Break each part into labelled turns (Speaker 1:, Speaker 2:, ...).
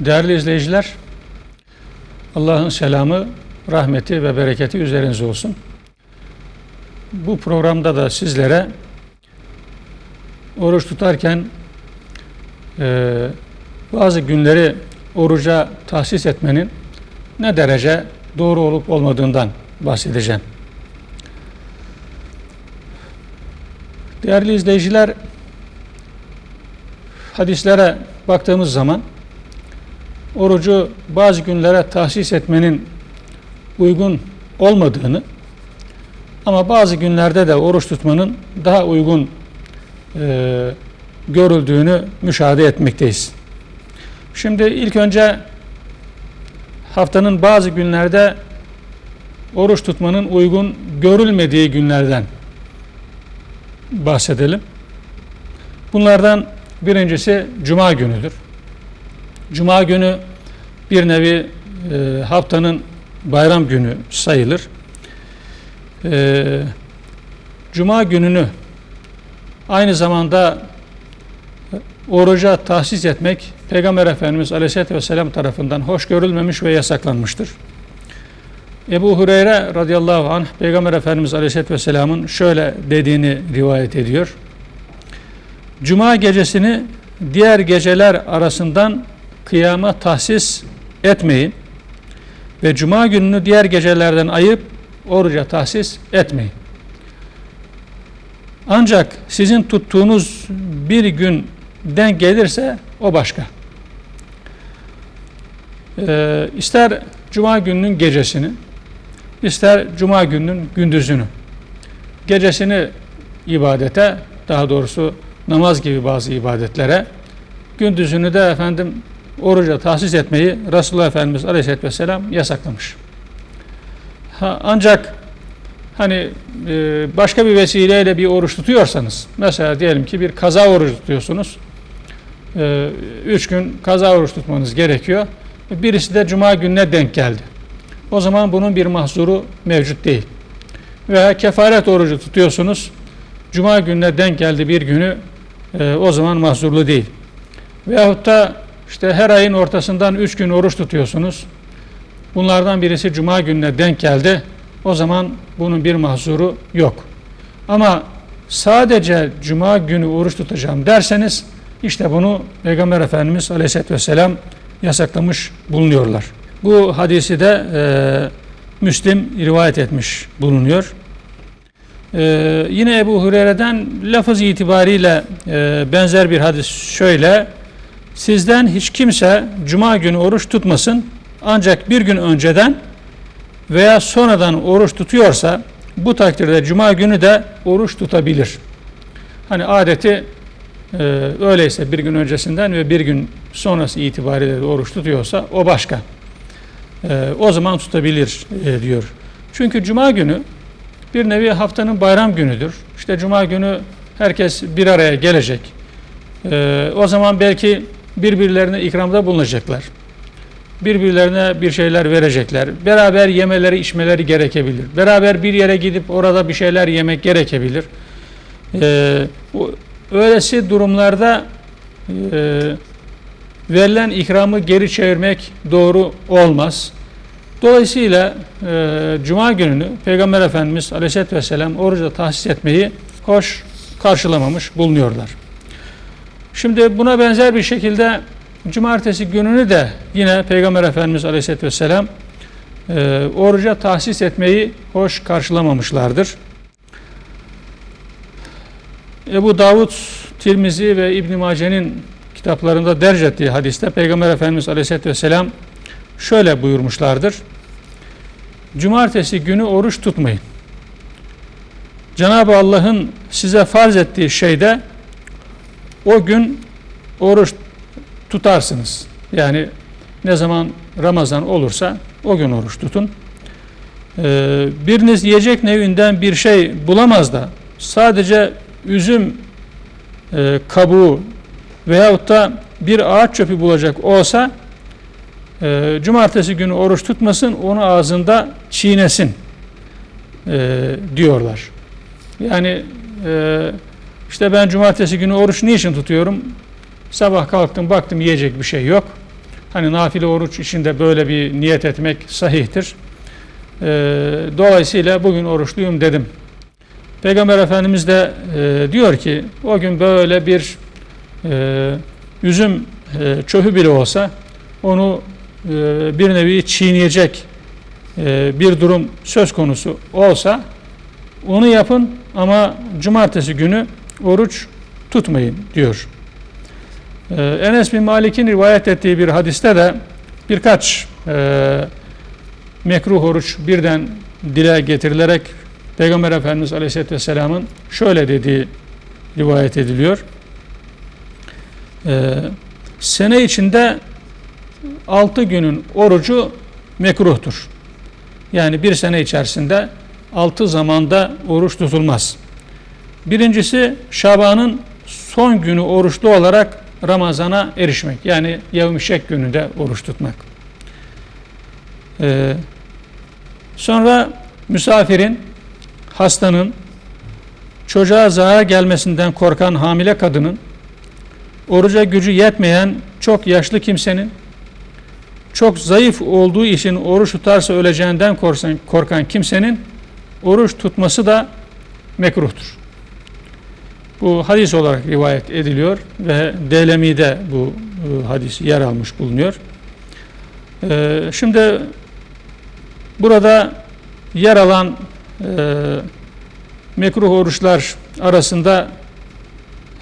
Speaker 1: Değerli izleyiciler, Allah'ın selamı, rahmeti ve bereketi üzerinize olsun. Bu programda da sizlere oruç tutarken e, bazı günleri oruca tahsis etmenin ne derece doğru olup olmadığından bahsedeceğim. Değerli izleyiciler, hadislere baktığımız zaman orucu bazı günlere tahsis etmenin uygun olmadığını ama bazı günlerde de oruç tutmanın daha uygun e, görüldüğünü müşahede etmekteyiz. Şimdi ilk önce haftanın bazı günlerde oruç tutmanın uygun görülmediği günlerden bahsedelim. Bunlardan birincisi Cuma günüdür. Cuma günü bir nevi e, haftanın bayram günü sayılır. E, Cuma gününü aynı zamanda oruca tahsis etmek Peygamber Efendimiz Aleyhisselatü Vesselam tarafından hoş görülmemiş ve yasaklanmıştır. Ebu Hureyre radıyallahu anh Peygamber Efendimiz Aleyhisselatü Vesselam'ın şöyle dediğini rivayet ediyor. Cuma gecesini diğer geceler arasından kıyama tahsis etmeyin ve cuma gününü diğer gecelerden ayıp oruca tahsis etmeyin. Ancak sizin tuttuğunuz bir günden gelirse o başka. Ee, ister cuma gününün gecesini, ister cuma gününün gündüzünü, gecesini ibadete, daha doğrusu namaz gibi bazı ibadetlere, gündüzünü de efendim oruca tahsis etmeyi Resulullah Efendimiz Aleyhisselatü Vesselam yasaklamış. Ha, ancak hani e, başka bir vesileyle bir oruç tutuyorsanız, mesela diyelim ki bir kaza oruç tutuyorsunuz, e, üç gün kaza oruç tutmanız gerekiyor, birisi de cuma gününe denk geldi. O zaman bunun bir mahzuru mevcut değil. Veya kefaret orucu tutuyorsunuz, cuma gününe denk geldi bir günü, e, o zaman mahzurlu değil. Veyahut da işte her ayın ortasından üç gün oruç tutuyorsunuz. Bunlardan birisi cuma gününe denk geldi. O zaman bunun bir mahzuru yok. Ama sadece cuma günü oruç tutacağım derseniz işte bunu Peygamber Efendimiz Aleyhisselatü Vesselam yasaklamış bulunuyorlar. Bu hadisi de e, Müslim rivayet etmiş bulunuyor. E, yine Ebu Hureyre'den lafız itibariyle e, benzer bir hadis şöyle Sizden hiç kimse cuma günü oruç tutmasın ancak bir gün önceden veya sonradan oruç tutuyorsa bu takdirde cuma günü de oruç tutabilir. Hani adeti e, öyleyse bir gün öncesinden ve bir gün sonrası itibariyle de oruç tutuyorsa o başka. E, o zaman tutabilir e, diyor. Çünkü cuma günü bir nevi haftanın bayram günüdür. İşte cuma günü herkes bir araya gelecek. E, o zaman belki birbirlerine ikramda bulunacaklar. Birbirlerine bir şeyler verecekler. Beraber yemeleri, içmeleri gerekebilir. Beraber bir yere gidip orada bir şeyler yemek gerekebilir. Ee, öylesi durumlarda e, verilen ikramı geri çevirmek doğru olmaz. Dolayısıyla e, Cuma gününü Peygamber Efendimiz Aleyhisselatü Vesselam oruca tahsis etmeyi hoş karşılamamış bulunuyorlar. Şimdi buna benzer bir şekilde cumartesi gününü de yine Peygamber Efendimiz Aleyhisselatü Vesselam e, oruca tahsis etmeyi hoş karşılamamışlardır. Ebu Davud, Tirmizi ve İbn Mace'nin kitaplarında derc ettiği hadiste Peygamber Efendimiz Aleyhisselatü Vesselam şöyle buyurmuşlardır. Cumartesi günü oruç tutmayın. Cenab-ı Allah'ın size farz ettiği şeyde o gün oruç tutarsınız. Yani ne zaman Ramazan olursa o gün oruç tutun. Ee, biriniz yiyecek nevinden bir şey bulamaz da sadece üzüm e, kabuğu veyahut da bir ağaç çöpü bulacak olsa e, cumartesi günü oruç tutmasın onu ağzında çiğnesin e, diyorlar. Yani e, işte ben cumartesi günü oruç niçin tutuyorum? Sabah kalktım baktım yiyecek bir şey yok. Hani nafile oruç içinde böyle bir niyet etmek sahihtir. Ee, dolayısıyla bugün oruçluyum dedim. Peygamber Efendimiz de e, diyor ki o gün böyle bir e, üzüm e, çöhü bile olsa onu e, bir nevi çiğneyecek e, bir durum söz konusu olsa onu yapın ama cumartesi günü oruç tutmayın diyor. Ee, Enes bin Malik'in rivayet ettiği bir hadiste de birkaç e, mekruh oruç birden dile getirilerek Peygamber Efendimiz Aleyhisselatü Vesselam'ın şöyle dediği rivayet ediliyor. Ee, sene içinde 6 günün orucu mekruhtur. Yani bir sene içerisinde 6 zamanda oruç tutulmaz. Birincisi Şaban'ın son günü oruçlu olarak Ramazan'a erişmek. Yani yevmişek gününde oruç tutmak. Ee, sonra misafirin, hastanın, çocuğa zarar gelmesinden korkan hamile kadının, oruca gücü yetmeyen çok yaşlı kimsenin, çok zayıf olduğu için oruç tutarsa öleceğinden korkan, kimsenin oruç tutması da mekruhtur. Bu hadis olarak rivayet ediliyor ve Delemi'de bu e, hadis yer almış bulunuyor. E, şimdi burada yer alan e, mekruh oruçlar arasında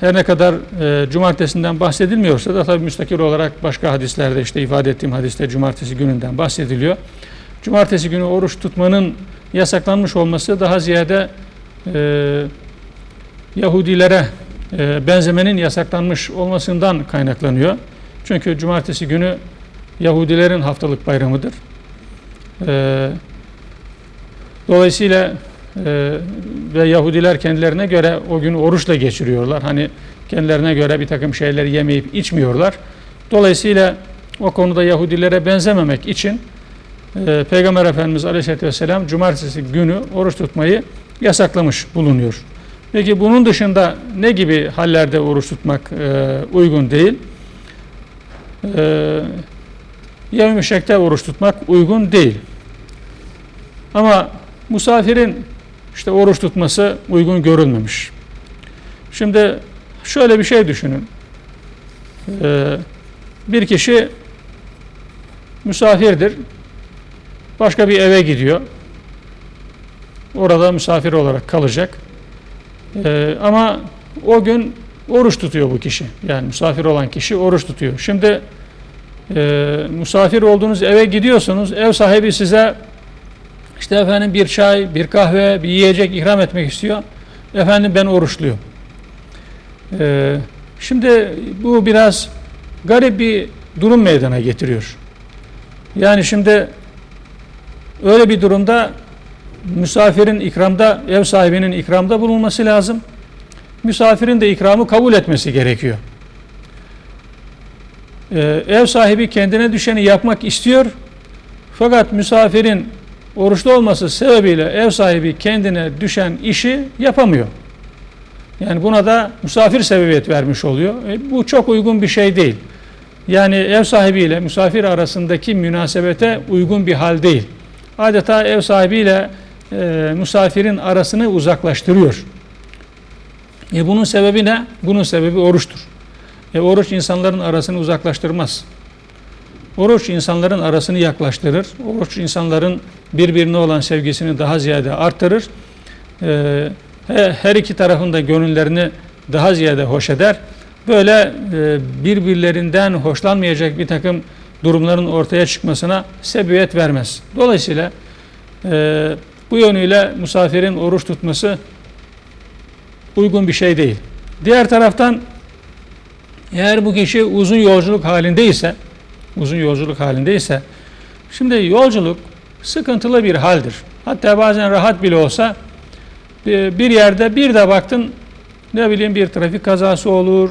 Speaker 1: her ne kadar e, cumartesinden bahsedilmiyorsa da tabi müstakil olarak başka hadislerde işte ifade ettiğim hadiste cumartesi gününden bahsediliyor. Cumartesi günü oruç tutmanın yasaklanmış olması daha ziyade e, Yahudilere e, benzemenin yasaklanmış olmasından kaynaklanıyor. Çünkü cumartesi günü Yahudilerin haftalık bayramıdır. E, dolayısıyla e, ve Yahudiler kendilerine göre o günü oruçla geçiriyorlar. Hani kendilerine göre bir takım şeyleri yemeyip içmiyorlar. Dolayısıyla o konuda Yahudilere benzememek için Peygamber Efendimiz Aleyhisselatü Vesselam cumartesi günü oruç tutmayı yasaklamış bulunuyor. Peki bunun dışında ne gibi hallerde oruç tutmak e, uygun değil? E, Yevmi oruç tutmak uygun değil. Ama misafirin işte oruç tutması uygun görülmemiş. Şimdi şöyle bir şey düşünün. E, bir kişi misafirdir. Başka bir eve gidiyor. Orada misafir olarak kalacak. Ee, ama o gün oruç tutuyor bu kişi. Yani misafir olan kişi oruç tutuyor. Şimdi e, misafir olduğunuz eve gidiyorsunuz. Ev sahibi size işte efendim bir çay, bir kahve, bir yiyecek ikram etmek istiyor. Efendim ben oruçluyum. Ee, şimdi bu biraz garip bir durum meydana getiriyor. Yani şimdi öyle bir durumda misafirin ikramda, ev sahibinin ikramda bulunması lazım. Misafirin de ikramı kabul etmesi gerekiyor. Ee, ev sahibi kendine düşeni yapmak istiyor. Fakat misafirin oruçlu olması sebebiyle ev sahibi kendine düşen işi yapamıyor. Yani buna da misafir sebebiyet vermiş oluyor. E, bu çok uygun bir şey değil. Yani ev sahibiyle misafir arasındaki münasebete uygun bir hal değil. Adeta ev sahibiyle e, misafirin arasını uzaklaştırıyor. E bunun sebebi ne? Bunun sebebi oruçtur. E oruç insanların arasını uzaklaştırmaz. Oruç insanların arasını yaklaştırır. Oruç insanların birbirine olan sevgisini daha ziyade artırır. E, her iki tarafın da gönüllerini daha ziyade hoş eder. Böyle e, birbirlerinden hoşlanmayacak bir takım durumların ortaya çıkmasına sebebiyet vermez. Dolayısıyla e, bu yönüyle misafirin oruç tutması uygun bir şey değil. Diğer taraftan eğer bu kişi uzun yolculuk halindeyse uzun yolculuk halindeyse şimdi yolculuk sıkıntılı bir haldir. Hatta bazen rahat bile olsa bir yerde bir de baktın ne bileyim bir trafik kazası olur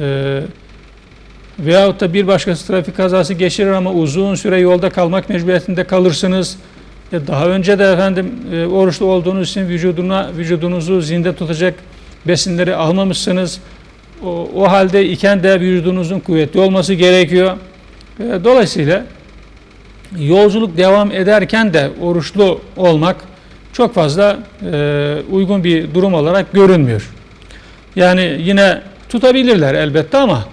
Speaker 1: e, veyahut da bir başkası trafik kazası geçirir ama uzun süre yolda kalmak mecburiyetinde kalırsınız. E, daha önce de efendim e, oruçlu olduğunuz için vücuduna vücudunuzu zinde tutacak besinleri almamışsınız. O, o halde iken de vücudunuzun kuvvetli olması gerekiyor. E, dolayısıyla yolculuk devam ederken de oruçlu olmak çok fazla e, uygun bir durum olarak görünmüyor. Yani yine tutabilirler elbette ama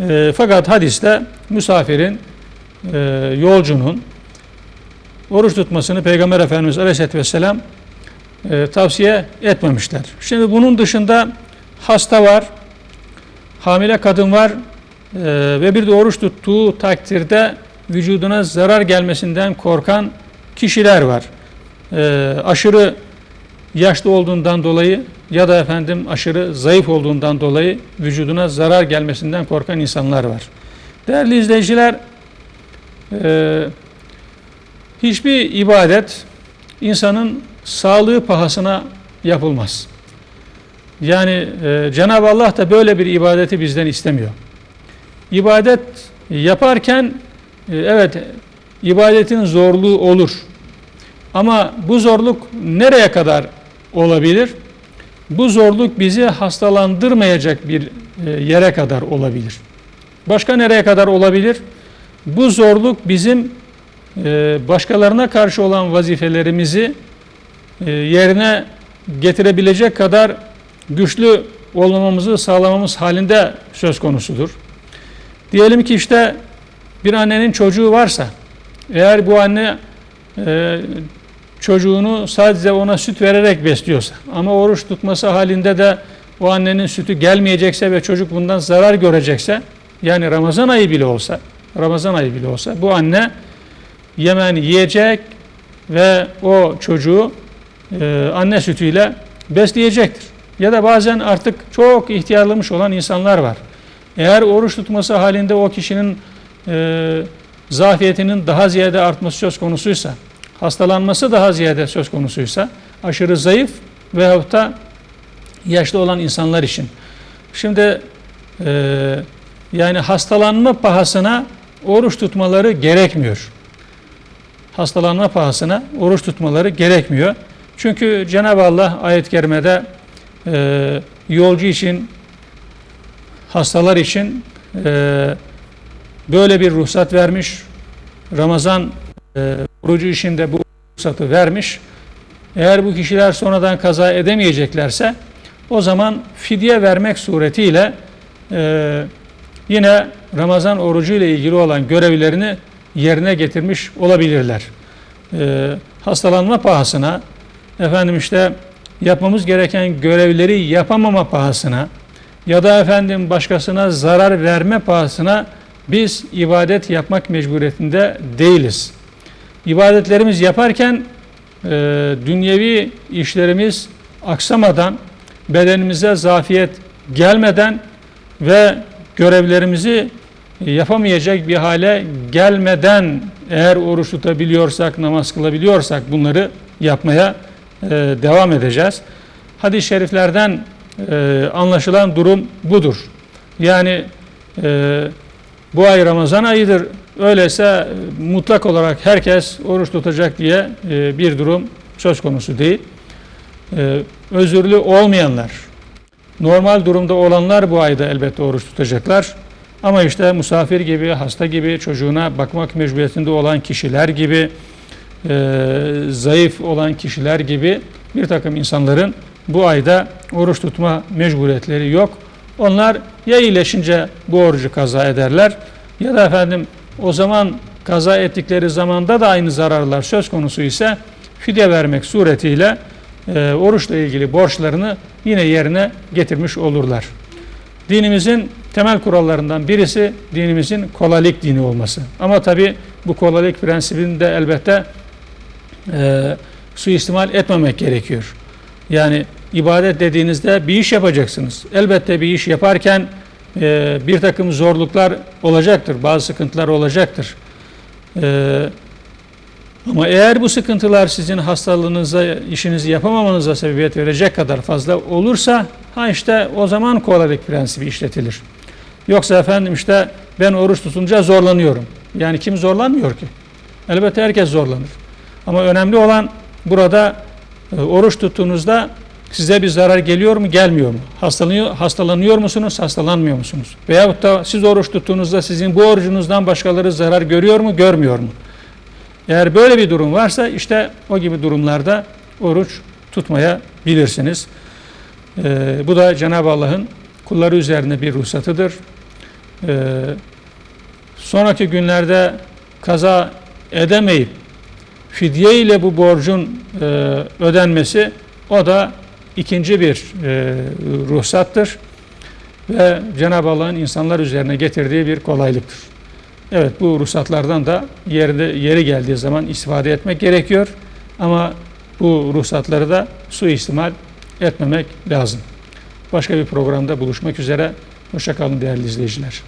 Speaker 1: e, fakat hadiste misafirin, e, yolcunun oruç tutmasını Peygamber Efendimiz Aleyhisselatü Vesselam e, tavsiye etmemişler. Şimdi bunun dışında hasta var, hamile kadın var e, ve bir de oruç tuttuğu takdirde vücuduna zarar gelmesinden korkan kişiler var. E, aşırı yaşlı olduğundan dolayı ya da efendim aşırı zayıf olduğundan dolayı vücuduna zarar gelmesinden korkan insanlar var. Değerli izleyiciler, e, hiçbir ibadet insanın sağlığı pahasına yapılmaz. Yani e, Cenab-ı Allah da böyle bir ibadeti bizden istemiyor. İbadet yaparken e, evet ibadetin zorluğu olur. Ama bu zorluk nereye kadar olabilir? Bu zorluk bizi hastalandırmayacak bir e, yere kadar olabilir. Başka nereye kadar olabilir? Bu zorluk bizim başkalarına karşı olan vazifelerimizi e, yerine getirebilecek kadar güçlü olmamamızı sağlamamız halinde söz konusudur. Diyelim ki işte bir annenin çocuğu varsa eğer bu anne çocuğunu sadece ona süt vererek besliyorsa ama oruç tutması halinde de o annenin sütü gelmeyecekse ve çocuk bundan zarar görecekse yani Ramazan ayı bile olsa Ramazan ayı bile olsa bu anne yemeğini yiyecek ve o çocuğu e, anne sütüyle besleyecektir. Ya da bazen artık çok ihtiyarlamış olan insanlar var. Eğer oruç tutması halinde o kişinin e, zafiyetinin daha ziyade artması söz konusuysa hastalanması daha ziyade söz konusuysa aşırı zayıf veyahut da yaşlı olan insanlar için. Şimdi e, yani hastalanma pahasına oruç tutmaları gerekmiyor. Hastalanma pahasına oruç tutmaları gerekmiyor. Çünkü Cenab-ı Allah ayet-i kerimede e, yolcu için, hastalar için e, böyle bir ruhsat vermiş. Ramazan e, orucu işinde bu ruhsatı vermiş. Eğer bu kişiler sonradan kaza edemeyeceklerse o zaman fidye vermek suretiyle e, yine Ramazan orucu ile ilgili olan görevlerini yerine getirmiş olabilirler. E, hastalanma pahasına, efendim işte yapmamız gereken görevleri yapamama pahasına ya da efendim başkasına zarar verme pahasına biz ibadet yapmak mecburiyetinde değiliz. İbadetlerimiz yaparken e, dünyevi işlerimiz aksamadan, bedenimize zafiyet gelmeden ve görevlerimizi yapamayacak bir hale gelmeden eğer oruç tutabiliyorsak, namaz kılabiliyorsak bunları yapmaya e, devam edeceğiz. Hadis-i şeriflerden e, anlaşılan durum budur. Yani e, bu ay Ramazan ayıdır. Öyleyse mutlak olarak herkes oruç tutacak diye bir durum söz konusu değil. E, özürlü olmayanlar, normal durumda olanlar bu ayda elbette oruç tutacaklar. Ama işte misafir gibi, hasta gibi, çocuğuna bakmak mecburiyetinde olan kişiler gibi, zayıf olan kişiler gibi bir takım insanların bu ayda oruç tutma mecburiyetleri yok. Onlar ya iyileşince bu orucu kaza ederler ya da efendim o zaman kaza ettikleri zamanda da aynı zararlar söz konusu ise fidye vermek suretiyle e, oruçla ilgili borçlarını yine yerine getirmiş olurlar. Dinimizin temel kurallarından birisi dinimizin kolaylık dini olması. Ama tabi bu kolaylık prensibini de elbette e, suistimal etmemek gerekiyor. Yani ibadet dediğinizde bir iş yapacaksınız. Elbette bir iş yaparken e, bir takım zorluklar olacaktır, bazı sıkıntılar olacaktır. E, ama eğer bu sıkıntılar sizin hastalığınıza, işinizi yapamamanıza sebebiyet verecek kadar fazla olursa, ha işte o zaman kolaylık prensibi işletilir. Yoksa efendim işte ben oruç tutunca zorlanıyorum. Yani kim zorlanmıyor ki? Elbette herkes zorlanır. Ama önemli olan burada e, oruç tuttuğunuzda Size bir zarar geliyor mu, gelmiyor mu? Hastalanıyor, hastalanıyor musunuz, hastalanmıyor musunuz? Veyahut da siz oruç tuttuğunuzda sizin bu orucunuzdan başkaları zarar görüyor mu, görmüyor mu? Eğer böyle bir durum varsa işte o gibi durumlarda oruç tutmaya bilirsiniz. Ee, bu da Cenab-ı Allah'ın kulları üzerine bir ruhsatıdır. Ee, sonraki günlerde kaza edemeyip fidye ile bu borcun e, ödenmesi o da ikinci bir e, ruhsattır ve Cenab-ı Allah'ın insanlar üzerine getirdiği bir kolaylıktır. Evet bu ruhsatlardan da yerde, yeri geldiği zaman istifade etmek gerekiyor ama bu ruhsatları da suistimal etmemek lazım. Başka bir programda buluşmak üzere. Hoşçakalın değerli izleyiciler.